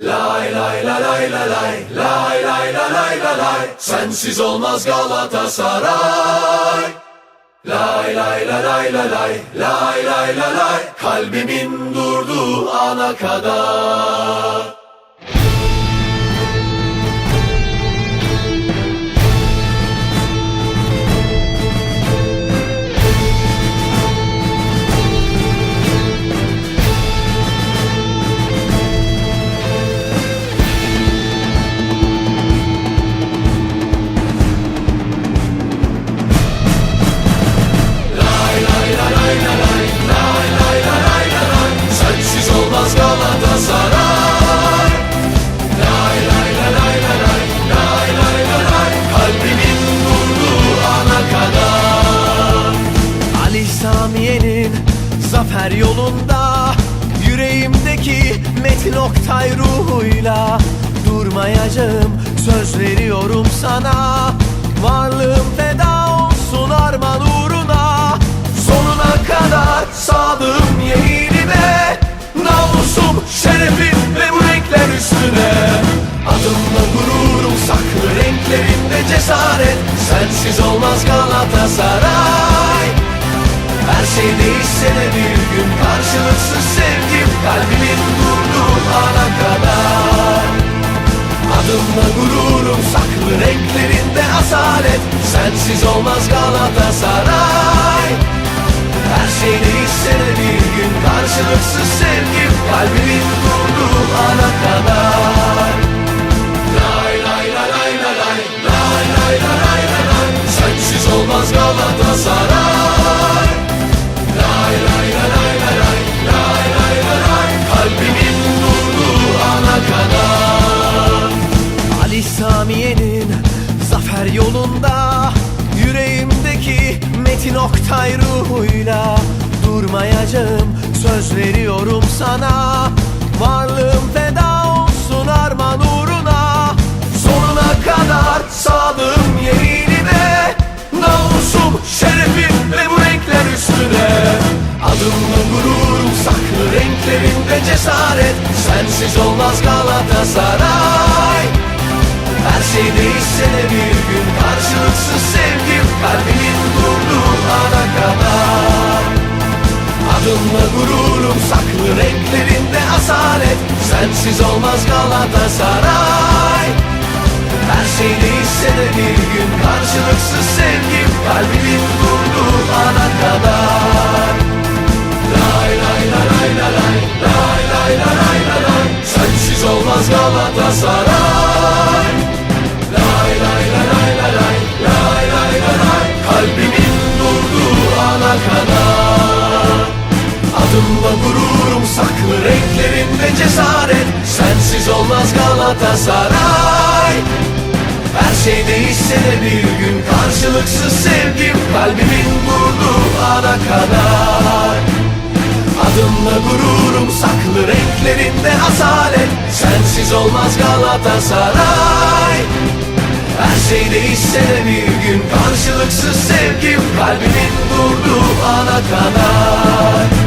Lay lay la lay la lay. Lay lay la lay la lay. Sensiz olmaz Galatasaray. Lay lay la lay la lay. Lay lay la lay. Kalbimin durduğu ana kadar zafer yolunda Yüreğimdeki Metin Oktay ruhuyla Durmayacağım söz veriyorum sana. Varlığım feda olsun arman uğruna. Sonuna kadar sadığım yeminime Namusum, şerefim ve bu renkler üstüne. Adımla gururum saklı renklerimde cesaret. Sensiz olmaz Galatasaray her şey değişse de bir gün karşılıksız sevgim Kalbimin durduğu ana kadar. Adımla gururum saklı renklerinde asalet. Sensiz olmaz Galatasaray. Her şey değişse de bir gün karşılıksız sevgim Kalbimin durduğu ana kadar Oktay ruhuyla Durmayacağım. Söz veriyorum sana. Varlığım feda olsun arman uğruna. Sonuna kadar sadığım yeminime Namusum, şerefim ve bu renkler üstüne. Adımla gururum saklı renklerimde cesaret. Sensiz olmaz Galatasaray. Her şey değişse de bir gün karşılıksız sevgim Kalbimin Sensiz olmaz Galatasaray. Her şey değişse de bir gün karşılıksız sevgim Kalbimin durduğu ana kadar. Lay lay la lay la lay lay lay la lay la lay. Sensiz olmaz Galatasaray cesaret. Sensiz olmaz Galatasaray. Her şey değişse de bir gün karşılıksız sevgim Kalbimin durduğu ana kadar. Adımla gururum saklı renklerinde asalet. Sensiz olmaz Galatasaray. Her şey değişse de bir gün karşılıksız sevgim Kalbimin durduğu ana kadar